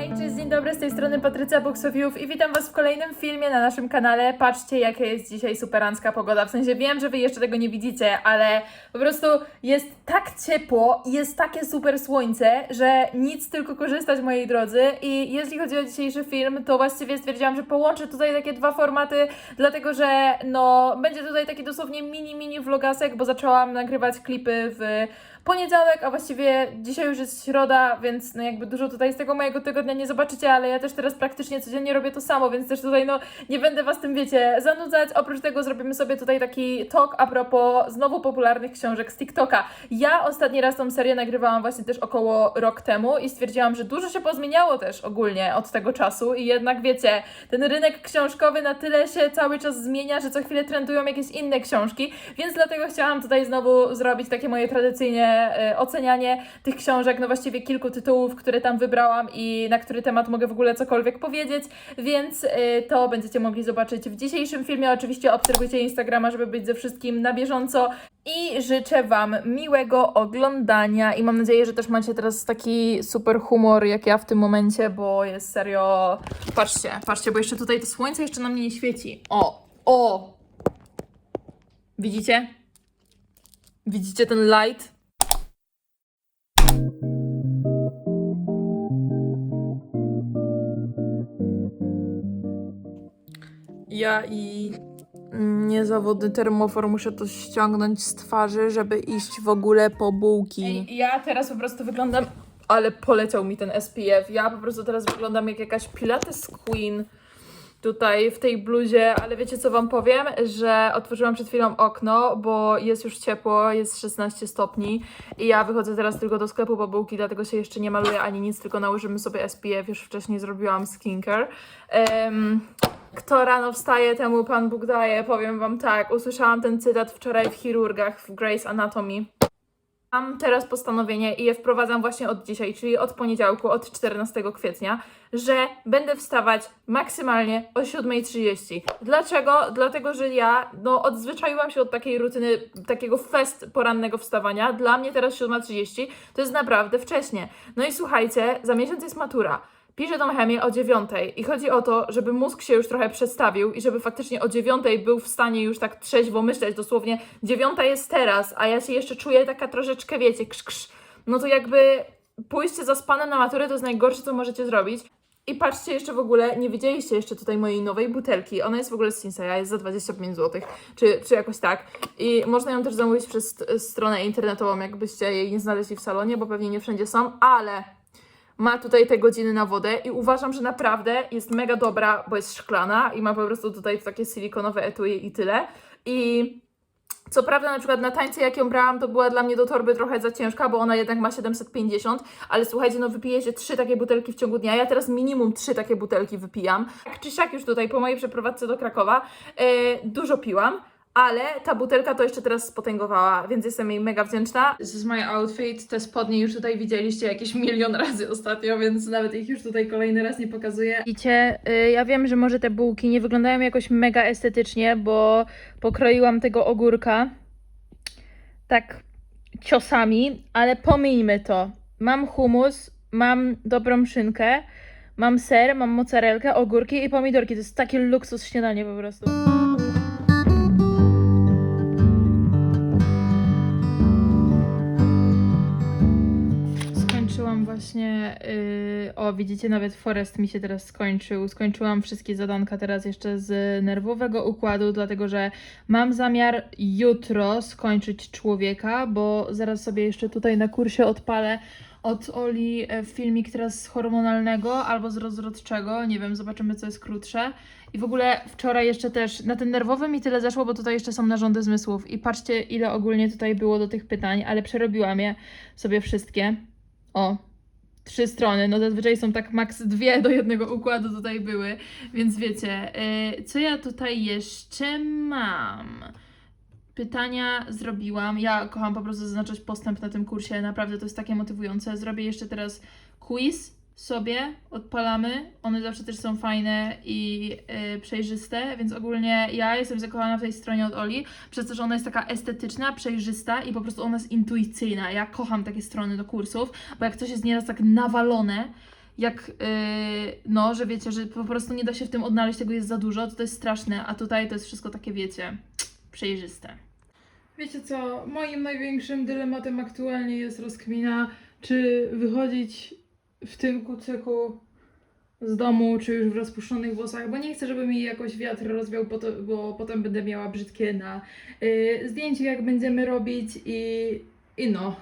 Hej, cześć, dzień dobry, z tej strony Patrycja Buksowiów i witam Was w kolejnym filmie na naszym kanale. Patrzcie, jaka jest dzisiaj superancka pogoda. W sensie wiem, że Wy jeszcze tego nie widzicie, ale po prostu jest tak ciepło i jest takie super słońce, że nic tylko korzystać, moi drodzy. I jeśli chodzi o dzisiejszy film, to właściwie stwierdziłam, że połączę tutaj takie dwa formaty, dlatego że no, będzie tutaj taki dosłownie mini, mini vlogasek, bo zaczęłam nagrywać klipy w poniedziałek, a właściwie dzisiaj już jest środa, więc no jakby dużo tutaj z tego mojego tygodnia nie zobaczycie, ale ja też teraz praktycznie codziennie robię to samo, więc też tutaj no nie będę Was tym, wiecie, zanudzać. Oprócz tego zrobimy sobie tutaj taki talk a propos znowu popularnych książek z TikToka. Ja ostatni raz tą serię nagrywałam właśnie też około rok temu i stwierdziłam, że dużo się pozmieniało też ogólnie od tego czasu i jednak wiecie, ten rynek książkowy na tyle się cały czas zmienia, że co chwilę trendują jakieś inne książki, więc dlatego chciałam tutaj znowu zrobić takie moje tradycyjne e, ocenianie tych książek, no właściwie kilku tytułów, które tam wybrałam i na który temat mogę w ogóle cokolwiek powiedzieć, więc e, to będziecie mogli zobaczyć w dzisiejszym filmie. Oczywiście obserwujcie Instagrama, żeby być ze wszystkim na bieżąco i życzę Wam miłego oglądania i mam nadzieję, że też macie teraz taki super humor jak ja w tym momencie, bo jest serio... Patrzcie, patrzcie, bo jeszcze tutaj to słońce jeszcze na mnie nie świeci. O, o! Widzicie? Widzicie ten light? Ja i niezawodny termofor muszę to ściągnąć z twarzy, żeby iść w ogóle po bułki. ja teraz po prostu wyglądam, ale poleciał mi ten SPF. Ja po prostu teraz wyglądam jak jakaś Pilates Queen tutaj w tej bluzie, ale wiecie co wam powiem, że otworzyłam przed chwilą okno, bo jest już ciepło, jest 16 stopni i ja wychodzę teraz tylko do sklepu po bułki, dlatego się jeszcze nie maluję ani nic, tylko nałożymy sobie SPF, już wcześniej zrobiłam skincare. Em, kto rano wstaje, temu Pan Bóg daje, powiem Wam tak. Usłyszałam ten cytat wczoraj w chirurgach w Grey's Anatomy. Mam teraz postanowienie i je wprowadzam właśnie od dzisiaj, czyli od poniedziałku, od 14 kwietnia, że będę wstawać maksymalnie o 7.30. Dlaczego? Dlatego, że ja no, odzwyczaiłam się od takiej rutyny, takiego fest porannego wstawania. Dla mnie teraz 7.30 to jest naprawdę wcześnie. No i słuchajcie, za miesiąc jest matura. Piszę tą chemię o dziewiątej i chodzi o to, żeby mózg się już trochę przestawił i żeby faktycznie o dziewiątej był w stanie już tak trzeźwo myśleć, dosłownie dziewiąta jest teraz, a ja się jeszcze czuję taka troszeczkę, wiecie, krz, krz. no to jakby pójście zaspanem na maturę to jest najgorsze, co możecie zrobić. I patrzcie jeszcze w ogóle, nie widzieliście jeszcze tutaj mojej nowej butelki. Ona jest w ogóle z Sinseya, jest za 25 zł, czy, czy jakoś tak. I można ją też zamówić przez st- stronę internetową, jakbyście jej nie znaleźli w salonie, bo pewnie nie wszędzie są, ale ma tutaj te godziny na wodę i uważam, że naprawdę jest mega dobra, bo jest szklana i ma po prostu tutaj takie silikonowe etui i tyle. I co prawda na przykład na tańce jak ją brałam, to była dla mnie do torby trochę za ciężka, bo ona jednak ma 750, ale słuchajcie, no wypiję się trzy takie butelki w ciągu dnia. Ja teraz minimum trzy takie butelki wypijam. Tak czy siak już tutaj po mojej przeprowadzce do Krakowa e, dużo piłam. Ale ta butelka to jeszcze teraz spotęgowała, więc jestem jej mega wdzięczna. This is my outfit. Te spodnie już tutaj widzieliście jakieś milion razy ostatnio, więc nawet ich już tutaj kolejny raz nie pokazuję. Widzicie, y, ja wiem, że może te bułki nie wyglądają jakoś mega estetycznie, bo pokroiłam tego ogórka tak ciosami, ale pomijmy to. Mam humus, mam dobrą szynkę, mam ser, mam mozzarelkę, ogórki i pomidorki. To jest taki luksus śniadanie po prostu. Właśnie. Yy, o, widzicie, nawet Forest mi się teraz skończył. Skończyłam wszystkie zadanka teraz jeszcze z nerwowego układu, dlatego że mam zamiar jutro skończyć człowieka, bo zaraz sobie jeszcze tutaj na kursie odpalę od Oli e, filmik teraz z hormonalnego albo z rozrodczego. Nie wiem, zobaczymy, co jest krótsze. I w ogóle wczoraj jeszcze też na ten nerwowy mi tyle zeszło, bo tutaj jeszcze są narządy zmysłów. I patrzcie, ile ogólnie tutaj było do tych pytań, ale przerobiłam je sobie wszystkie. O, trzy strony. No zazwyczaj są tak maks dwie do jednego układu tutaj były, więc wiecie. Yy, co ja tutaj jeszcze mam? Pytania zrobiłam. Ja kocham po prostu zaznaczać postęp na tym kursie. Naprawdę to jest takie motywujące. Zrobię jeszcze teraz quiz sobie, odpalamy. One zawsze też są fajne i yy, przejrzyste, więc ogólnie ja jestem zakochana w tej stronie od Oli, przez to, że ona jest taka estetyczna, przejrzysta i po prostu ona jest intuicyjna. Ja kocham takie strony do kursów, bo jak coś jest nieraz tak nawalone, jak, yy, no, że wiecie, że po prostu nie da się w tym odnaleźć, tego jest za dużo, to to jest straszne, a tutaj to jest wszystko takie, wiecie, przejrzyste. Wiecie co, moim największym dylematem aktualnie jest rozkmina, czy wychodzić w tym kucyku z domu, czy już w rozpuszczonych włosach, bo nie chcę, żeby mi jakoś wiatr rozwiał, bo, to, bo potem będę miała brzydkie na yy, zdjęcie, jak będziemy robić i, i no.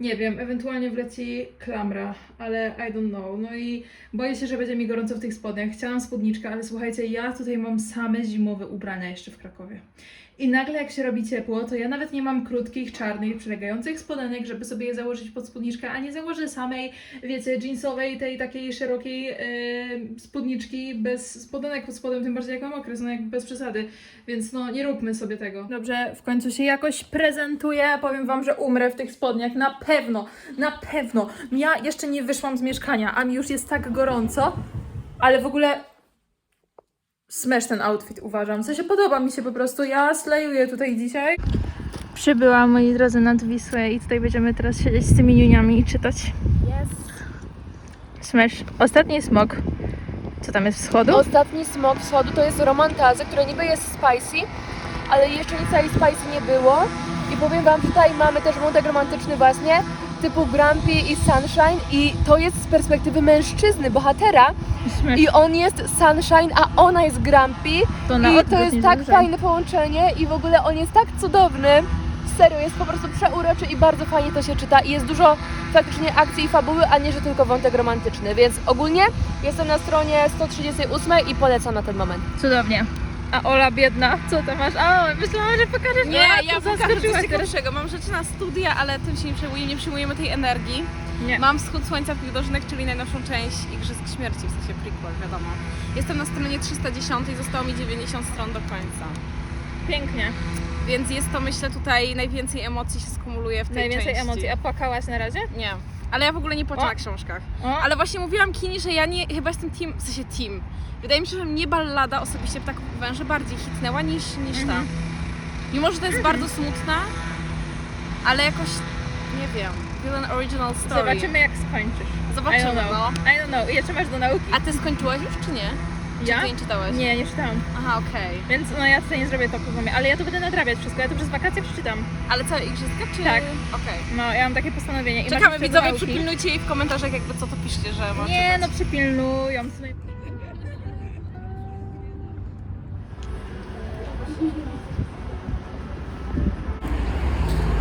Nie wiem, ewentualnie wleci klamra, ale I don't know. No i boję się, że będzie mi gorąco w tych spodniach. Chciałam spódniczkę, ale słuchajcie, ja tutaj mam same zimowe ubrania jeszcze w Krakowie. I nagle jak się robi ciepło, to ja nawet nie mam krótkich, czarnych, przylegających spodenek, żeby sobie je założyć pod spódniczkę, a nie założę samej, wiecie, jeansowej, tej takiej szerokiej yy, spódniczki bez spodenek pod spodem, tym bardziej jak mam okres, no jak bez przesady. Więc no, nie róbmy sobie tego. Dobrze, w końcu się jakoś prezentuję. Powiem wam, że umrę w tych spodniach. Na pewno, na pewno. Ja jeszcze nie wyszłam z mieszkania, a mi już jest tak gorąco, ale w ogóle smash ten outfit uważam. W sensie podoba mi się po prostu. Ja slejuję tutaj dzisiaj. Przybyłam, moi drodzy, nad Wisłę i tutaj będziemy teraz siedzieć z tymi niuniami i czytać. Smash. Ostatni smok. Co tam jest wschodu? Ostatni smok wschodu to jest romantazy, które niby jest spicy, ale jeszcze nic całej spicy nie było. I powiem wam, tutaj mamy też wątek romantyczny właśnie, typu Grumpy i Sunshine i to jest z perspektywy mężczyzny, bohatera i on jest Sunshine, a ona jest Grumpy To na i to jest nie tak dłużej. fajne połączenie i w ogóle on jest tak cudowny. Serio, jest po prostu przeuroczy i bardzo fajnie to się czyta i jest dużo faktycznie akcji i fabuły, a nie, że tylko wątek romantyczny, więc ogólnie jestem na stronie 138 i polecam na ten moment. Cudownie. A Ola biedna, co tam masz? A, myślałam, że pokażesz Nie, Ola, ja pokażę coś ciekawszego. Mam rzeczy na studia, ale tym się nie przejmujemy, nie przyjmujemy tej energii. Nie. Mam Wschód Słońca w Wildożynek, czyli najnowszą część Igrzysk Śmierci, w sensie prequel, wiadomo. Jestem na stronie 310 i zostało mi 90 stron do końca. Pięknie. Więc jest to, myślę, tutaj najwięcej emocji się skumuluje w tej Najwięcej części. emocji. A płakałaś na razie? Nie. Ale ja w ogóle nie płaczę O. na książkach. O, Ale właśnie mówiłam Kini, że ja nie, chyba jestem team, w sensie team. Wydaje mi się, że mnie ballada osobiście tak węże bardziej hitnęła niż, niż ta. Mhm. Mimo, że to jest bardzo smutna, ale jakoś, nie wiem, Villain Original Story. zobaczymy jak skończysz. I don't Zobaczymy, know. no. I don't know. Ile masz do nauki? A ty skończyłaś już, czy nie? Ja? Czy ty nie czytałaś? Nie, nie czytałam. Aha, okej. Więc no ja tutaj nie zrobię to programie, ale ja to będę nadrabiać wszystko. Ja to przez wakacje przeczytam. Ale całe igrzyska, czy... Tak. Okej. No, ja mam takie postanowienie. I masz Czekamy, jeszcze widzowie, nauki. przypilnujcie jej w komentarzach, jakby co to piszcie, że ma Nie, czytać. no przypilnują.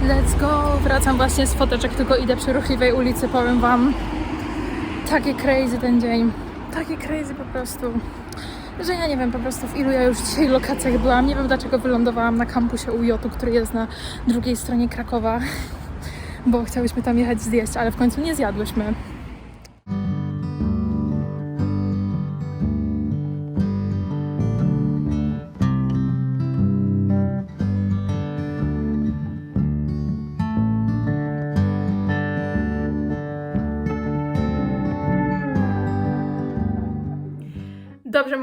Let's go! Wracam właśnie z foteczek, tylko idę przy ruchliwej ulicy, powiem wam. Takie crazy ten dzień. Takie crazy po prostu. Że ja nie wiem po prostu w ilu ja już dzisiaj lokacjach byłam. Nie wiem dlaczego wylądowałam na kampusie UJ, który jest na drugiej stronie Krakowa. Bo chciałyśmy tam jechać zjeść, ale w końcu nie zjadłyśmy.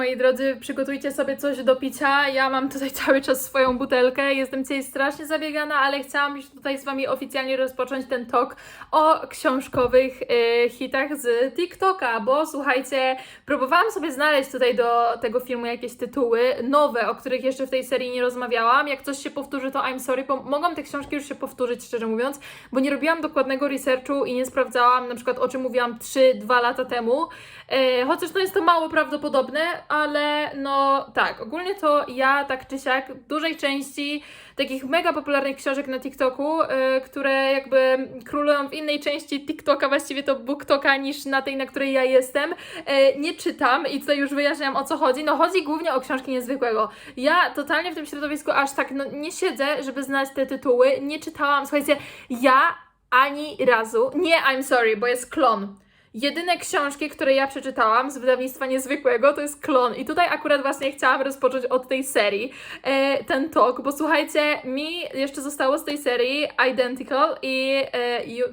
Moi drodzy, przygotujcie sobie coś do picia. Ja mam tutaj cały czas swoją butelkę. Jestem dzisiaj strasznie zabiegana, ale chciałam już tutaj z Wami oficjalnie rozpocząć ten talk o książkowych e, hitach z TikToka, bo słuchajcie, próbowałam sobie znaleźć tutaj do tego filmu jakieś tytuły nowe, o których jeszcze w tej serii nie rozmawiałam. Jak coś się powtórzy, to I'm sorry, mogą te książki już się powtórzyć, szczerze mówiąc, bo nie robiłam dokładnego researchu i nie sprawdzałam na przykład o czym mówiłam 3-2 lata temu. E, chociaż no jest to mało prawdopodobne, ale no tak, ogólnie to ja tak czy siak dużej części takich mega popularnych książek na TikToku, e, które jakby królują w innej części TikToka, właściwie to BookToka niż na tej, na której ja jestem, e, nie czytam i tutaj już wyjaśniam o co chodzi. No chodzi głównie o książki niezwykłego. Ja totalnie w tym środowisku aż tak no, nie siedzę, żeby znać te tytuły, nie czytałam, słuchajcie, ja ani razu, nie I'm sorry, bo jest klon. Jedyne książki, które ja przeczytałam z wydawnictwa niezwykłego, to jest klon. I tutaj akurat właśnie chciałam rozpocząć od tej serii e, ten talk, bo słuchajcie, mi jeszcze zostało z tej serii Identical i e, you,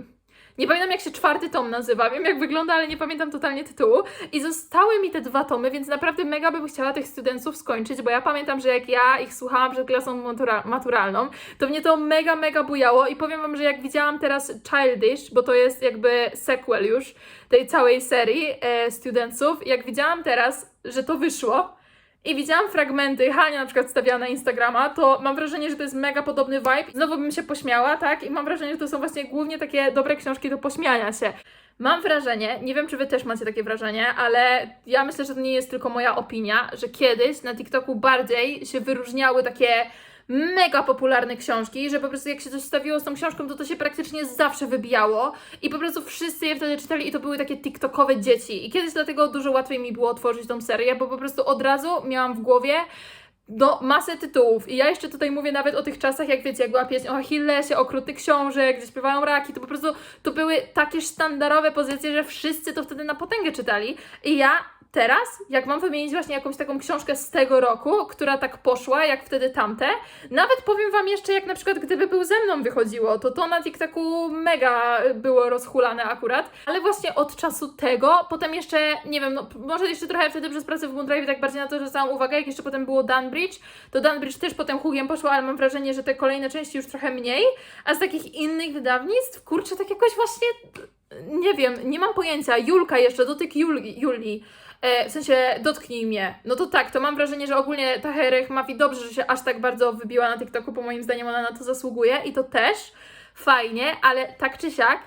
Nie pamiętam, jak się czwarty tom nazywa. Wiem, jak wygląda, ale nie pamiętam totalnie tytułu. I zostały mi te dwa tomy, więc naprawdę mega bym chciała tych studentów skończyć, bo ja pamiętam, że jak ja ich słuchałam przed klasą matura maturalną, to mnie to mega, mega bujało. I powiem Wam, że jak widziałam teraz Childish, bo to jest jakby sequel już tej całej serii e, jak widziałam teraz, że to wyszło, i widziałam fragmenty, Hania na przykład stawiała na Instagrama, to mam wrażenie, że to jest mega podobny vibe. Znowu bym się pośmiała, tak? I mam wrażenie, że to są właśnie głównie takie dobre książki do pośmiania się. Mam wrażenie, nie wiem czy wy też macie takie wrażenie, ale ja myślę, że to nie jest tylko moja opinia, że kiedyś na TikToku bardziej się wyróżniały takie mega popularne książki, że po prostu jak się coś stawiło z tą książką, to to się praktycznie zawsze wybijało i po prostu wszyscy je wtedy czytali i to były takie TikTokowe dzieci. I kiedyś dlatego dużo łatwiej mi było otworzyć tą serię, bo po prostu od razu miałam w głowie do masę tytułów. I ja jeszcze tutaj mówię nawet o tych czasach, jak wiecie, jak była pieśń o Achillesie, o Kruty Książek, gdzie śpiewają raki, to po prostu to były takie sztandarowe pozycje, że wszyscy to wtedy na potęgę czytali. I ja teraz, jak mam wymienić właśnie jakąś taką książkę z tego roku, która tak poszła, jak wtedy tamte, nawet powiem Wam jeszcze, jak na przykład gdyby był ze mną wychodziło, to to na TikToku mega było rozhulane akurat, ale właśnie od czasu tego, potem jeszcze, nie wiem, no może jeszcze trochę wtedy przez pracę w Moondrive tak bardziej na to zwracałam uwagę, jak jeszcze potem było Dunbridge, to Dunbridge też potem hugiem poszło, ale mam wrażenie, że te kolejne części już trochę mniej, a z takich innych wydawnictw, kurczę, tak jakoś właśnie, nie wiem, nie mam pojęcia, Julka jeszcze, dotyk Julii, Julii E, w sensie dotknij mnie. No to tak, to mam wrażenie, że ogólnie ta Herech Mafii dobrze, że się aż tak bardzo wybiła na TikToku, bo moim zdaniem ona na to zasługuje i to też fajnie, ale tak czy siak,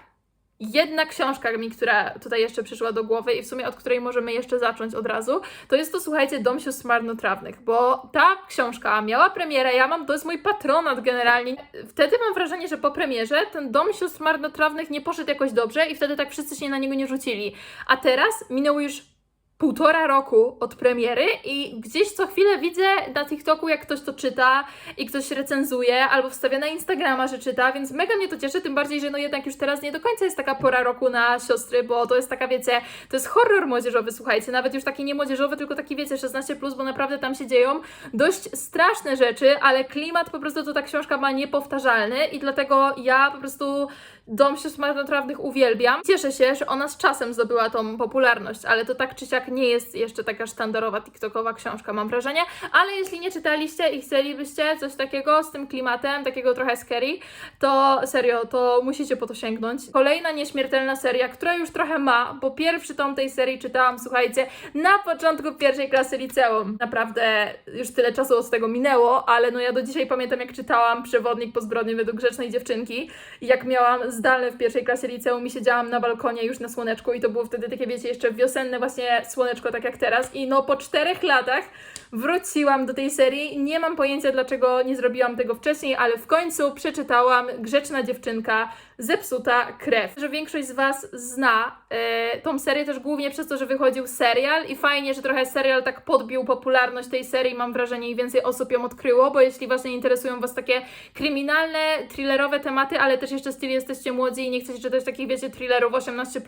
jedna książka mi, która tutaj jeszcze przyszła do głowy i w sumie od której możemy jeszcze zacząć od razu, to jest to, słuchajcie, Dom Sióstr Marnotrawnych, bo ta książka miała premierę, ja mam, to jest mój patronat generalnie. Wtedy mam wrażenie, że po premierze ten Dom Sióstr Marnotrawnych nie poszedł jakoś dobrze i wtedy tak wszyscy się na niego nie rzucili. A teraz minęło już półtora roku od premiery i gdzieś co chwilę widzę na TikToku, jak ktoś to czyta i ktoś recenzuje albo wstawia na Instagrama, że czyta, więc mega mnie to cieszy, tym bardziej, że no jednak już teraz nie do końca jest taka pora roku na siostry, bo to jest taka, wiecie, to jest horror młodzieżowy, słuchajcie, nawet już taki nie młodzieżowy, tylko taki, wiecie, 16+, plus, bo naprawdę tam się dzieją dość straszne rzeczy, ale klimat po prostu to ta książka ma niepowtarzalny i dlatego ja po prostu Dom Sióstr Marnotrawnych uwielbiam. Cieszę się, że ona z czasem zdobyła tą popularność, ale to tak czy siak nie jest jeszcze taka sztandarowa TikTokowa książka, mam wrażenie. Ale jeśli nie czytaliście i chcielibyście coś takiego z tym klimatem, takiego trochę scary, to serio, to musicie po to sięgnąć. Kolejna nieśmiertelna seria, która już trochę ma, bo pierwszy tom tej serii czytałam, słuchajcie, na początku pierwszej klasy liceum. Naprawdę już tyle czasu od tego minęło, ale no ja do dzisiaj pamiętam, jak czytałam Przewodnik po zbrodni według grzecznej dziewczynki, jak miałam zdalne w pierwszej klasie liceum i siedziałam na balkonie już na słoneczku i to było wtedy takie, wiecie, jeszcze wiosenne właśnie słoneczko, tak jak teraz i no po czterech latach wróciłam do tej serii. Nie mam pojęcia, dlaczego nie zrobiłam tego wcześniej, ale w końcu przeczytałam Grzeczna dziewczynka, zepsuta krew. Że większość z Was zna e, tą serię też głównie przez to, że wychodził serial i fajnie, że trochę serial tak podbił popularność tej serii, mam wrażenie, i więcej osób ją odkryło, bo jeśli właśnie interesują Was takie kryminalne, thrillerowe tematy, ale też jeszcze styl jesteście młodzi i nie chcecie czytać takich, wiecie, thrillerów 18+,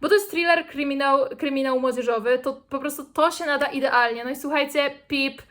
bo to jest thriller, kryminał, kryminał młodzieżowy, to po prostu to się nada idealnie. No i słuchajcie, Pip,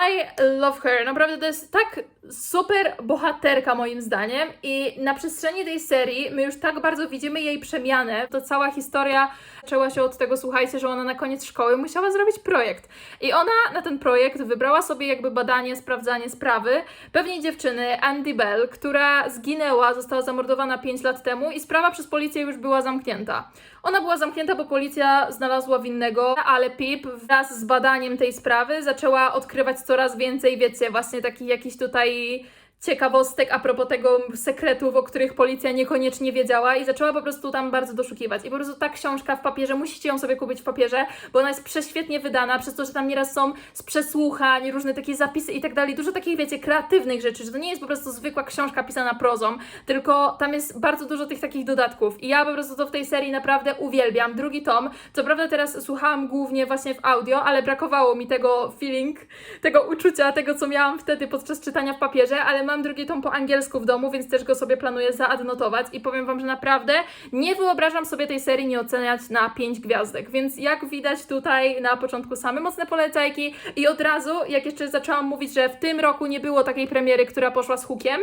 I love her. Naprawdę to jest tak super bohaterka moim zdaniem i na przestrzeni tej serii my już tak bardzo widzimy jej przemianę. To cała historia zaczęła się od tego, słuchajcie, że ona na koniec szkoły musiała zrobić projekt. I ona na ten projekt wybrała sobie jakby badanie, sprawdzanie sprawy pewnej dziewczyny, Andy Bell, która zginęła, została zamordowana 5 lat temu i sprawa przez policję już była zamknięta. Ona była zamknięta, bo policja znalazła winnego, ale Pip wraz z badaniem tej sprawy zaczęła odkrywać coraz więcej, wiecie, właśnie takich jakichś tutaj ciekawostek a propos tego sekretów, o których policja niekoniecznie wiedziała i zaczęła po prostu tam bardzo doszukiwać. I po prostu ta książka w papierze, musicie ją sobie kupić w papierze, bo ona jest prześwietnie wydana, przez to, że tam nieraz są z przesłuchań, różne takie zapisy i tak dalej, dużo takich, wiecie, kreatywnych rzeczy, że to nie jest po prostu zwykła książka pisana prozą, tylko tam jest bardzo dużo tych takich dodatków i ja po prostu to w tej serii naprawdę uwielbiam. Drugi tom, co prawda teraz słuchałam głównie właśnie w audio, ale brakowało mi tego feeling, tego uczucia, tego, co miałam wtedy podczas czytania w papierze, ale mam drugi tom po angielsku w domu, więc też go sobie planuję zaadnotować i powiem Wam, że naprawdę nie wyobrażam sobie tej serii nie oceniać na 5 gwiazdek, więc jak widać tutaj na początku same mocne polecajki i od razu, jak jeszcze zaczęłam mówić, że w tym roku nie było takiej premiery, która poszła z hukiem,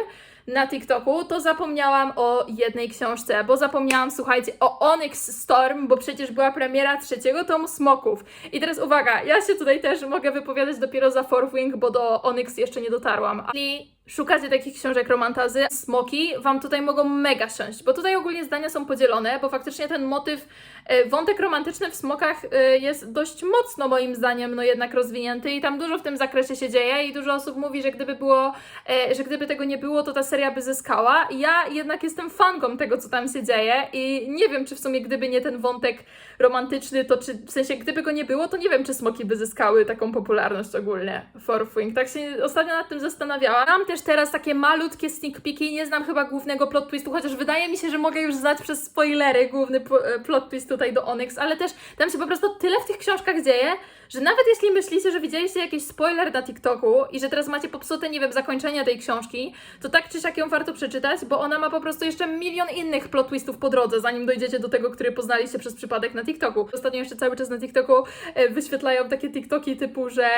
na TikToku, to zapomniałam o jednej książce, bo zapomniałam, słuchajcie, o Onyx Storm, bo przecież była premiera trzeciego tomu Smoków. I teraz uwaga, ja się tutaj też mogę wypowiadać dopiero za Fourth Wing, bo do Onyx jeszcze nie dotarłam. Jeśli szukacie takich książek romantazy, Smoki Wam tutaj mogą mega siąść, bo tutaj ogólnie zdania są podzielone, bo faktycznie ten motyw, e, wątek romantyczny w Smokach e, jest dość mocno moim zdaniem, no jednak rozwinięty i tam dużo w tym zakresie się dzieje i dużo osób mówi, że gdyby było, e, że gdyby tego nie było, to ta seria by zyskała. Ja jednak jestem fanką tego, co tam się dzieje i nie wiem, czy w sumie gdyby nie ten wątek romantyczny, to czy, w sensie gdyby go nie było, to nie wiem, czy Smoki by zyskały taką popularność ogólnie Fourth Wing. Tak się ostatnio nad tym zastanawiałam. Mam też teraz takie malutkie sneak peeki, nie znam chyba głównego plot twistu, chociaż wydaje mi się, że mogę już znać przez spoilery główny e, plot twist tutaj do Onyx, ale też tam się po prostu tyle w tych książkach dzieje, że nawet jeśli myślicie, że widzieliście jakiś spoiler na TikToku i że teraz macie popsute, nie wiem, zakończenie tej książki, to tak czy siak ją warto przeczytać, bo ona ma po prostu jeszcze milion innych plot twistów po drodze, zanim dojdziecie do tego, który poznaliście przez przypadek na TikToku. Ostatnio jeszcze cały czas na TikToku e, wyświetlają takie TikToki typu, że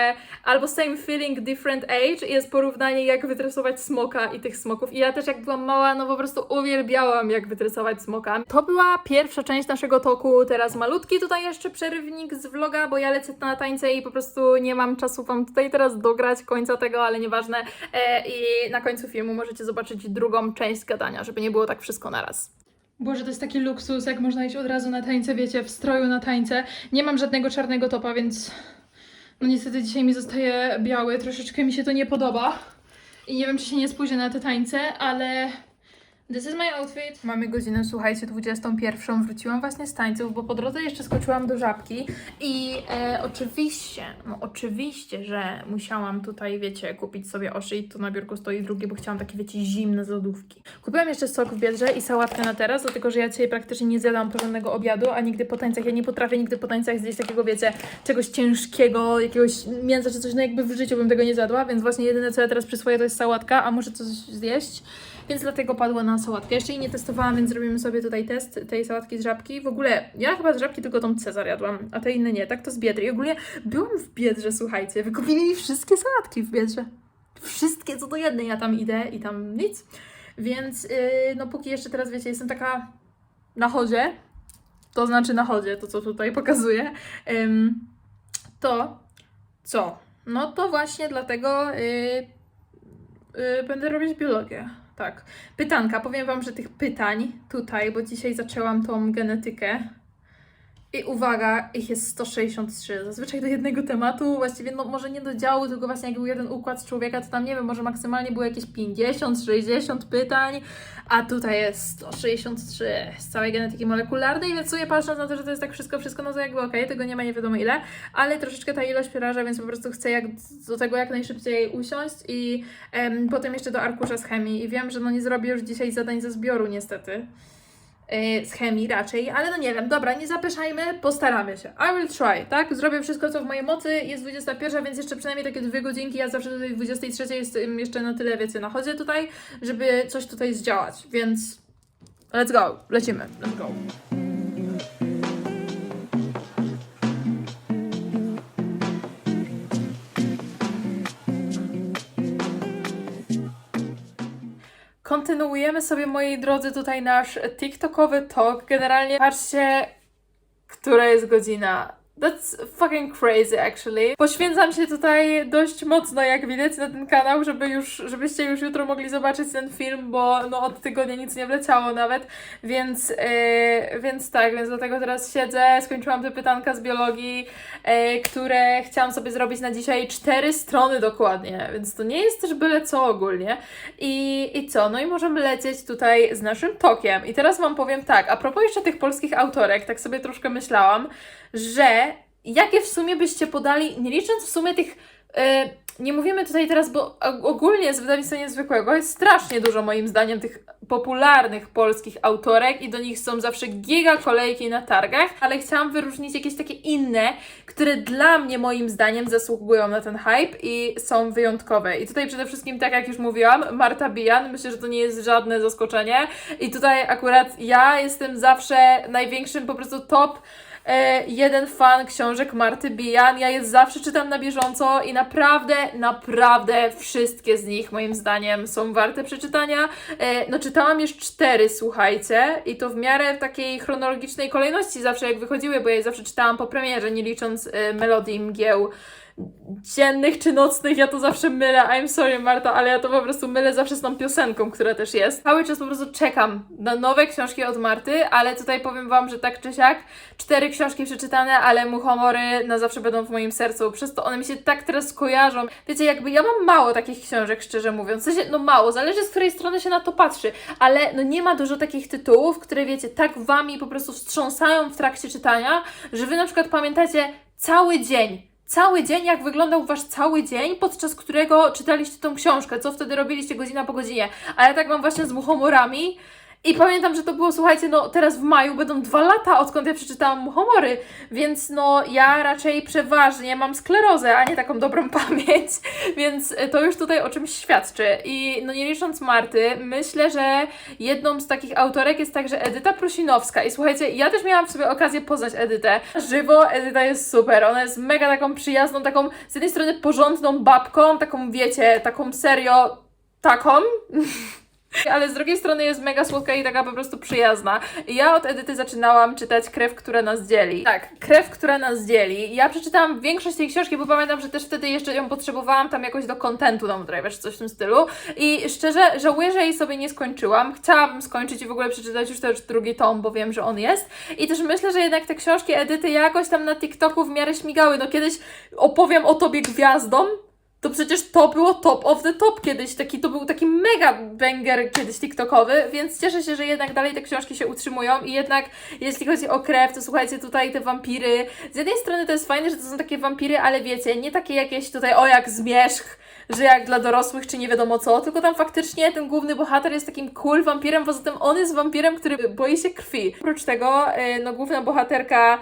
albo same feeling, different age jest porównanie jak wytresować smoka i tych smoków. I ja też jak byłam mała, no po prostu uwielbiałam jak wytresować smoka. To była pierwsza część naszego toku, teraz malutki tutaj jeszcze przerywnik z vloga, bo ja lecę na tańce i po prostu nie mam czasu Wam tutaj teraz dograć końca tego, ale nieważne. E, I na końcu filmu możecie zobaczyć drugą część gadania, żeby nie było tak wszystko naraz. Boże, to jest taki luksus, jak można iść od razu na tańce, wiecie, w stroju na tańce. Nie mam żadnego czarnego topa, więc no niestety dzisiaj mi zostaje biały, troszeczkę mi się to nie podoba. I nie wiem, czy się nie spóźnię na te tańce, ale this is my outfit. Mamy godzinę, słuchajcie, 21. Wróciłam właśnie z tańców, bo po drodze jeszcze skoczyłam do żabki i e, oczywiście, no oczywiście, że musiałam tutaj, wiecie, kupić sobie oszyj, tu na biurku stoi drugie, bo chciałam takie, wiecie, zimne z lodówki. Kupiłam jeszcze sok w Biedrze i sałatkę na teraz, dlatego, że ja dzisiaj praktycznie nie zjadłam porządnego obiadu, a nigdy po tańcach, ja nie potrafię nigdy po tańcach zjeść takiego, wiecie, czegoś ciężkiego, jakiegoś mięsa czy coś, no jakby w życiu bym tego nie zjadła, więc właśnie jedyne, co ja teraz przyswoję, to jest sałatka, a muszę coś zjeść. Więc dlatego padła na sałatkę. Jeszcze jej nie testowałam, więc zrobimy sobie tutaj test tej sałatki z żabki. W ogóle ja chyba z żabki tylko tą Cezar jadłam, a te inne nie. Tak to z Biedry. I ogólnie byłam w Biedrze, słuchajcie. Wykupili mi wszystkie sałatki w Biedrze. Wszystkie co do jednej. Ja tam idę i tam nic. Więc yy, no póki jeszcze teraz, wiecie, jestem taka na chodzie. To znaczy na chodzie, to co tutaj pokazuję. To co? No to właśnie dlatego yy, będę robić biologię. Tak. Pytanka. Powiem Wam, że tych pytań tutaj, bo dzisiaj zaczęłam tą genetykę. I uwaga, ich jest 163. Zazwyczaj do jednego tematu, właściwie no może nie do działu, tylko właśnie jak był jeden układ z człowieka, to tam nie wiem, może maksymalnie było jakieś 50, 60 pytań, a tutaj jest 163 z całej genetyki molekularnej, więc sobie patrząc na to, że to jest tak wszystko, wszystko, no to jakby okej, tego nie ma nie wiadomo ile, ale troszeczkę ta ilość przeraża, więc po prostu chcę jak, do tego jak najszybciej usiąść i em, potem jeszcze do arkusza z chemii i wiem, że no nie zrobię już dzisiaj zadań ze zbioru niestety. Yy, z chemii raczej, ale no nie wiem, dobra, nie zapyszajmy, postaramy się. I will try, tak? Zrobię wszystko, co w mojej mocy. Jest 21, więc jeszcze przynajmniej takie dwie godzinki. Ja zawsze do tej 23 jestem jeszcze na tyle, wiecie, na chodzie tutaj, żeby coś tutaj zdziałać, więc let's go, lecimy, let's go. Kontynuujemy sobie, moi drodzy, tutaj nasz TikTokowy talk. Generalnie patrzcie, która jest godzina. That's fucking crazy actually. Poświęcam się tutaj dość mocno, jak widać, na ten kanał, żeby już, żebyście już jutro mogli zobaczyć ten film, bo no od tygodnia nic nie wleciało nawet, więc, yy, więc tak, więc dlatego teraz siedzę, skończyłam te pytanka z biologii, yy, które chciałam sobie zrobić na dzisiaj cztery strony dokładnie, więc to nie jest też byle co ogólnie. I, I co? No i możemy lecieć tutaj z naszym tokiem. I teraz Wam powiem tak, a propos jeszcze tych polskich autorek, tak sobie troszkę myślałam, że jakie w sumie byście podali, nie licząc w sumie tych e, nie mówimy tutaj teraz, bo og- ogólnie z wydawnictwa niezwykłego jest strasznie dużo moim zdaniem tych popularnych polskich autorek i do nich są zawsze giga kolejki na targach, ale chciałam wyróżnić jakieś takie inne, które dla mnie moim zdaniem zasługują na ten hype i są wyjątkowe. I tutaj przede wszystkim, tak jak już mówiłam, Marta Bijan, myślę, że to nie jest żadne zaskoczenie i tutaj akurat ja jestem zawsze największym po prostu top jeden fan książek Marty Bijan. Ja je zawsze czytam na bieżąco i naprawdę, naprawdę wszystkie z nich moim zdaniem są warte przeczytania. E, no czytałam już cztery, słuchajcie, i to w miarę takiej chronologicznej kolejności zawsze jak wychodziły, bo ja je zawsze czytałam po premierze, nie licząc e, melodii mgieł dziennych czy nocnych, ja to zawsze mylę. I'm sorry, Marta, ale ja to po prostu mylę zawsze z tą piosenką, która też jest. Cały czas po prostu czekam na nowe książki od Marty, ale tutaj powiem Wam, że tak czy siak, cztery książki przeczytane, ale muchomory na zawsze będą w moim sercu, przez to one mi się tak teraz kojarzą. Wiecie, jakby ja mam mało takich książek, szczerze mówiąc. W sensie, no mało, zależy z której strony się na to patrzy, ale no nie ma dużo takich tytułów, które wiecie, tak Wami po prostu wstrząsają w trakcie czytania, że Wy na przykład pamiętacie cały dzień, cały dzień, jak wyglądał wasz cały dzień, podczas którego czytaliście tą książkę, co wtedy robiliście godzina po godzinie. A ja tak mam właśnie z muchomorami. I pamiętam, że to było, słuchajcie, no teraz w maju będą dwa lata, odkąd ja przeczytałam Muchomory, więc no ja raczej przeważnie mam sklerozę, a nie taką dobrą pamięć, więc to już tutaj o czymś świadczy. I no nie licząc Marty, myślę, że jedną z takich autorek jest także Edyta Prusinowska. I słuchajcie, ja też miałam w sobie okazję poznać Edytę. Żywo Edyta jest super, ona jest mega taką przyjazną, taką z jednej strony porządną babką, taką wiecie, taką serio, taką, ale z drugiej strony jest mega słodka i taka po prostu przyjazna. Ja od Edyty zaczynałam czytać Krew, która nas dzieli. Tak, Krew, która nas dzieli. Ja przeczytałam większość tej książki, bo pamiętam, że też wtedy jeszcze ją potrzebowałam tam jakoś do kontentu na Drive, czy coś w tym stylu. I szczerze, żałuję, że jej sobie nie skończyłam. Chciałabym skończyć i w ogóle przeczytać już też drugi tom, bo wiem, że on jest. I też myślę, że jednak te książki Edyty jakoś tam na TikToku w miarę śmigały. No kiedyś opowiem o tobie gwiazdom, to przecież to było top of the top kiedyś, taki, to był taki mega banger kiedyś TikTokowy, więc cieszę się, że jednak dalej te książki się utrzymują i jednak jeśli chodzi o krew, to słuchajcie, tutaj te wampiry, z jednej strony to jest fajne, że to są takie wampiry, ale wiecie, nie takie jakieś tutaj, o jak zmierzch, że jak dla dorosłych, czy nie wiadomo co, tylko tam faktycznie ten główny bohater jest takim cool wampirem, poza tym on jest wampirem, który boi się krwi. Oprócz tego, e, no główna bohaterka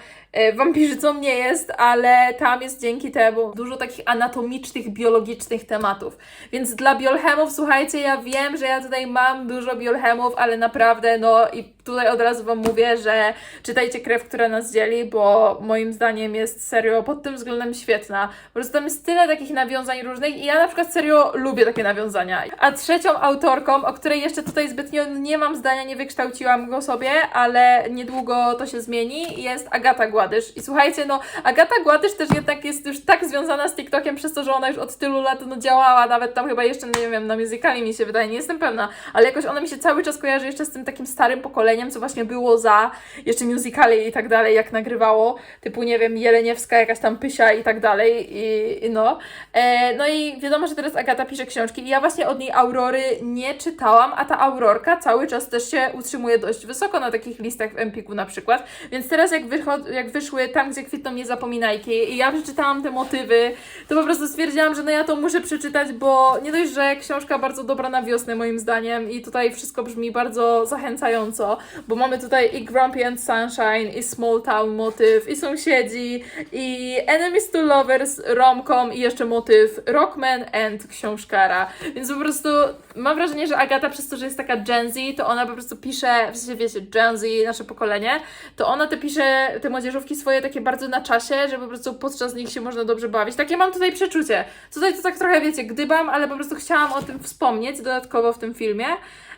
wampirzycą nie jest, ale tam jest dzięki temu dużo takich anatomicznych, biologicznych tematów. Więc dla biolchemów, słuchajcie, ja wiem, że ja tutaj mam dużo biolchemów, ale naprawdę, no i tutaj od razu Wam mówię, że czytajcie Krew, która nas dzieli, bo moim zdaniem jest serio pod tym względem świetna. Po prostu tam jest tyle takich nawiązań różnych i ja na przykład serio lubię takie nawiązania. A trzecią autorką, o której jeszcze tutaj zbytnio nie mam zdania, nie wykształciłam go sobie, ale niedługo to się zmieni, jest Agata Gładysz. I słuchajcie, no Agata Gładysz też jednak jest już tak związana z TikTokiem przez to, że ona już od tylu lat no, działała, nawet tam chyba jeszcze, nie wiem, na musicali mi się wydaje, nie jestem pewna, ale jakoś ona mi się cały czas kojarzy jeszcze z tym takim starym pokoleniem, co właśnie było za jeszcze musicali i tak dalej, jak nagrywało, typu, nie wiem, Jeleniewska, jakaś tam Pysia i tak dalej, i, i no. E, no i wiadomo, że teraz Agata pisze książki i ja właśnie od niej Aurory nie czytałam, a ta Aurorka cały czas też się utrzymuje dość wysoko na takich listach w Empiku na przykład, więc teraz jak, wychod- jak wyszły Tam, gdzie kwitną niezapominajki i ja przeczytałam te motywy, to po prostu stwierdziłam, że no ja to muszę przeczytać, bo nie dość, że książka bardzo dobra na wiosnę moim zdaniem i tutaj wszystko brzmi bardzo zachęcająco, bo mamy tutaj i Grumpy and Sunshine, i Small Town motyw, i sąsiedzi, i Enemies to Lovers, romcom i jeszcze motyw Rockman and książkara. Więc po prostu mam wrażenie, że Agata przez to, że jest taka Gen Z, to ona po prostu pisze, w sensie wiecie, Gen Z, nasze pokolenie, to ona te pisze, te młodzieżówki swoje takie bardzo na czasie, że po prostu podczas nich się można dobrze bawić. Takie mam tutaj przeczucie. Tutaj to tak trochę, wiecie, gdybam, ale po prostu chciałam o tym wspomnieć dodatkowo w tym filmie.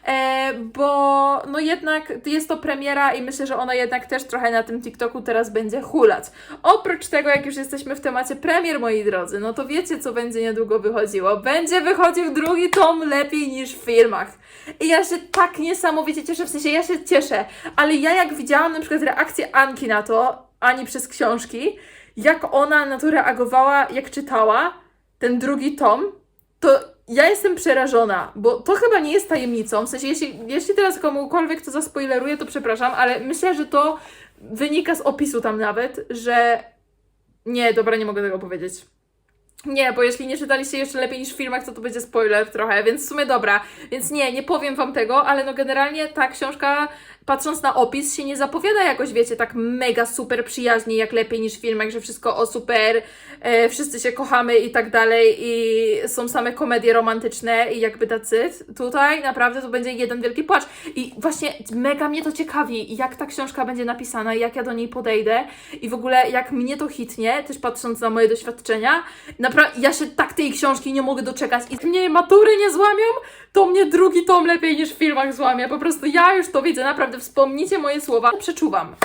E, bo no jednak jest to premiera i myślę, że ona jednak też trochę na tym TikToku teraz będzie hulać. Oprócz tego, jak już jesteśmy w temacie premier, moi drodzy, no to wiecie, co będzie niedługo wychodziło. Będzie wychodził drugi tom lepiej niż w filmach. I ja się tak niesamowicie cieszę, w sensie ja się cieszę, ale ja jak widziałam na przykład reakcję Anki na to, Ani przez książki, jak ona na to reagowała, jak czytała ten drugi tom, to ja jestem przerażona, bo to chyba nie jest tajemnicą. W sensie, jeśli, jeśli teraz komukolwiek to zaspoileruję, to przepraszam, ale myślę, że to wynika z opisu tam nawet, że. Nie, dobra, nie mogę tego powiedzieć. Nie, bo jeśli nie czytaliście jeszcze lepiej niż w filmach, to to będzie spoiler trochę, więc w sumie dobra. Więc nie, nie powiem wam tego, ale no generalnie ta książka, patrząc na opis, się nie zapowiada jakoś, wiecie, tak mega super przyjaźnie, jak lepiej niż w filmach, że wszystko o super, e, wszyscy się kochamy i tak dalej i są same komedie romantyczne i jakby tacy. Tutaj naprawdę to będzie jeden wielki płacz. I właśnie mega mnie to ciekawi, jak ta książka będzie napisana, jak ja do niej podejdę i w ogóle jak mnie to hitnie, też patrząc na moje doświadczenia. Naprawdę, ja się tak tej książki nie mogę doczekać i mnie matury nie złamią, to mnie drugi tom lepiej niż w filmach złamie. Po prostu ja już to widzę, naprawdę wspomnijcie moje słowa, przeczuwam.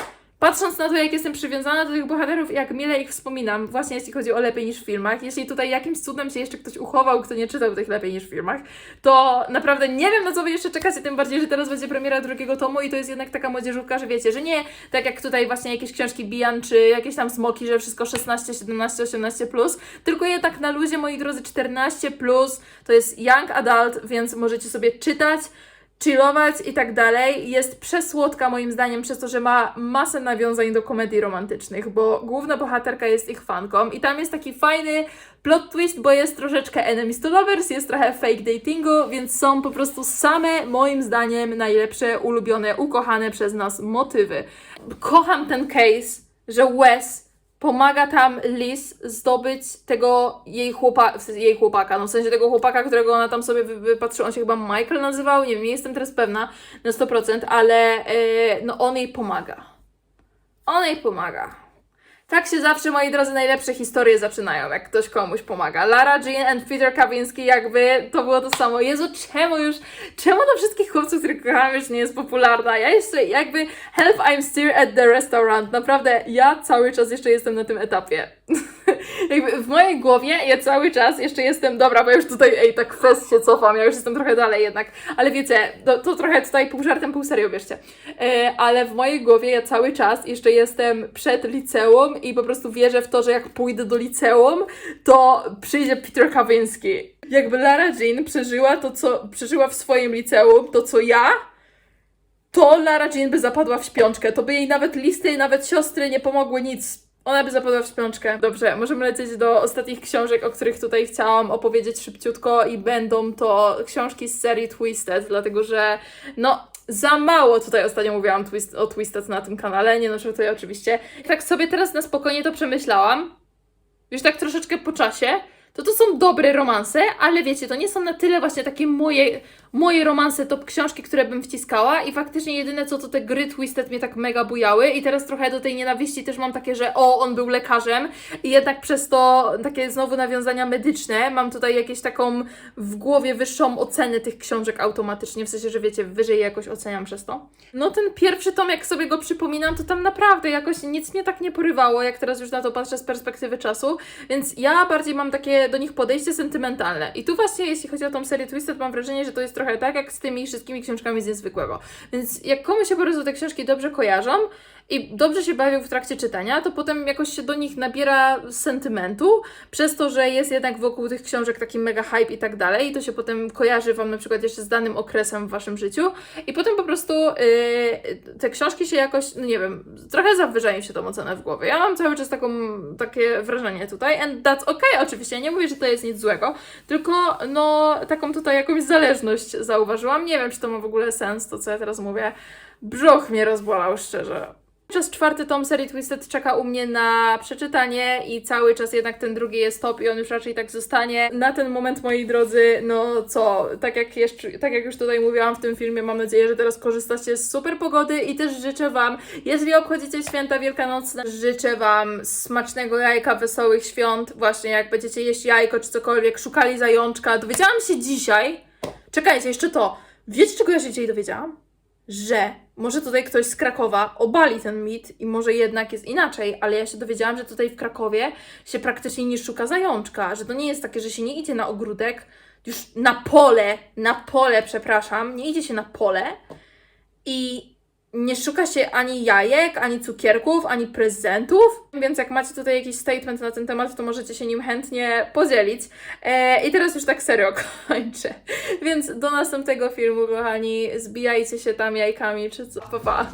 Patrząc na to, jak jestem przywiązana do tych bohaterów jak mile ich wspominam, właśnie jeśli chodzi o lepiej niż w filmach, jeśli tutaj jakimś cudem się jeszcze ktoś uchował, kto nie czytał tych lepiej niż w filmach, to naprawdę nie wiem, na co wy jeszcze czekacie, tym bardziej, że teraz będzie premiera drugiego tomu i to jest jednak taka młodzieżówka, że wiecie, że nie tak jak tutaj właśnie jakieś książki Bijan, czy jakieś tam smoki, że wszystko 16, 17, 18+, plus, tylko jednak na luzie, moi drodzy, 14+, plus, to jest young adult, więc możecie sobie czytać, chillować i tak dalej. Jest przesłodka moim zdaniem przez to, że ma masę nawiązań do komedii romantycznych, bo główna bohaterka jest ich fanką i tam jest taki fajny plot twist, bo jest troszeczkę enemies to lovers, jest trochę fake datingu, więc są po prostu same moim zdaniem najlepsze, ulubione, ukochane przez nas motywy. Kocham ten case, że Wes pomaga tam Liz zdobyć tego jej sensie jej chłopaka, no w sensie tego chłopaka, którego ona tam sobie wy- wypatrzyła, on się chyba Michael nazywał, nie wiem, nie jestem teraz pewna na 100%, ale e, no on jej pomaga. On jej pomaga. Tak się zawsze, moi drodzy, najlepsze historie zaczynają, jak ktoś komuś pomaga. Lara Jean and Peter Kavinsky, jakby to było to samo. Jezu, czemu już, czemu do wszystkich chłopców, których kocham, już nie jest popularna? Ja jeszcze, jakby, help, I'm still at the restaurant. Naprawdę, ja cały czas jeszcze jestem na tym etapie. jakby w mojej głowie ja cały czas jeszcze jestem, dobra, bo już tutaj, ej, tak fest się cofam, ja już jestem trochę dalej jednak, ale wiecie, to, to trochę tutaj pół żartem, pół serio, bierzcie. E, ale w mojej głowie ja cały czas jeszcze jestem przed liceum i po prostu wierzę w to, że jak pójdę do liceum, to przyjdzie Peter Kavinsky. Jakby Lara Jean przeżyła to, co przeżyła w swoim liceum, to co ja, to Lara Jean by zapadła w śpiączkę. To by jej nawet listy, nawet siostry nie pomogły nic. Ona by zapadła w śpiączkę. Dobrze, możemy lecieć do ostatnich książek, o których tutaj chciałam opowiedzieć szybciutko i będą to książki z serii Twisted, dlatego że no za mało tutaj ostatnio mówiłam twist, o Twisted na tym kanale, nie noszę tutaj oczywiście. Tak sobie teraz na spokojnie to przemyślałam, już tak troszeczkę po czasie, to to są dobre romanse, ale wiecie, to nie są na tyle właśnie takie moje, moje romanse, top książki, które bym wciskała i faktycznie jedyne co to te gry Twisted mnie tak mega bujały i teraz trochę do tej nienawiści też mam takie, że o, on był lekarzem i jednak przez to takie znowu nawiązania medyczne mam tutaj jakieś taką w głowie wyższą ocenę tych książek automatycznie, w sensie, że wiecie, wyżej jakoś oceniam przez to. No ten pierwszy tom, jak sobie go przypominam, to tam naprawdę jakoś nic mnie tak nie porywało, jak teraz już na to patrzę z perspektywy czasu, więc ja bardziej mam takie do nich podejście sentymentalne. I tu właśnie, jeśli chodzi o tą serię Twisted, mam wrażenie, że to jest trochę tak, jak z tymi wszystkimi książkami z niezwykłego. Więc jak komuś się po prostu te książki dobrze kojarzą i dobrze się bawił w trakcie czytania, to potem jakoś się do nich nabiera sentymentu, przez to, że jest jednak wokół tych książek taki mega hype i tak dalej, i to się potem kojarzy Wam na przykład jeszcze z danym okresem w Waszym życiu, i potem po prostu yy, te książki się jakoś, no nie wiem, trochę zawyżają się tą ocenę w głowie. Ja mam cały czas taką, takie wrażenie tutaj, and that's okay, oczywiście, nie mówię, że to jest nic złego, tylko no taką tutaj jakąś zależność zauważyłam. Nie wiem, czy to ma w ogóle sens, to co ja teraz mówię. Brzuch mnie rozbolał, szczerze. Przez czwarty tom serii Twisted czeka u mnie na przeczytanie i cały czas jednak ten drugi jest top i on już raczej tak zostanie. Na ten moment, moi drodzy, no co, tak jak, jeszcze, tak jak już tutaj mówiłam w tym filmie, mam nadzieję, że teraz korzystacie z super pogody i też życzę Wam, jeżeli obchodzicie święta wielkanocne, życzę Wam smacznego jajka, wesołych świąt, właśnie jak będziecie jeść jajko czy cokolwiek, szukali zajączka. Dowiedziałam się dzisiaj, czekajcie, jeszcze to, wiecie czego ja się dzisiaj dowiedziałam? że może tutaj ktoś z Krakowa obali ten mit i może jednak jest inaczej, ale ja się dowiedziałam, że tutaj w Krakowie się praktycznie nie szuka zajączka, że to nie jest takie, że się nie idzie na ogródek, już na pole, na pole, przepraszam, nie idzie się na pole i nie szuka się ani jajek, ani cukierków, ani prezentów, więc jak macie tutaj jakiś statement na ten temat, to możecie się nim chętnie podzielić. E, I teraz już tak serio kończę. Więc do następnego filmu, kochani, zbijajcie się tam jajkami czy co. Pa, pa.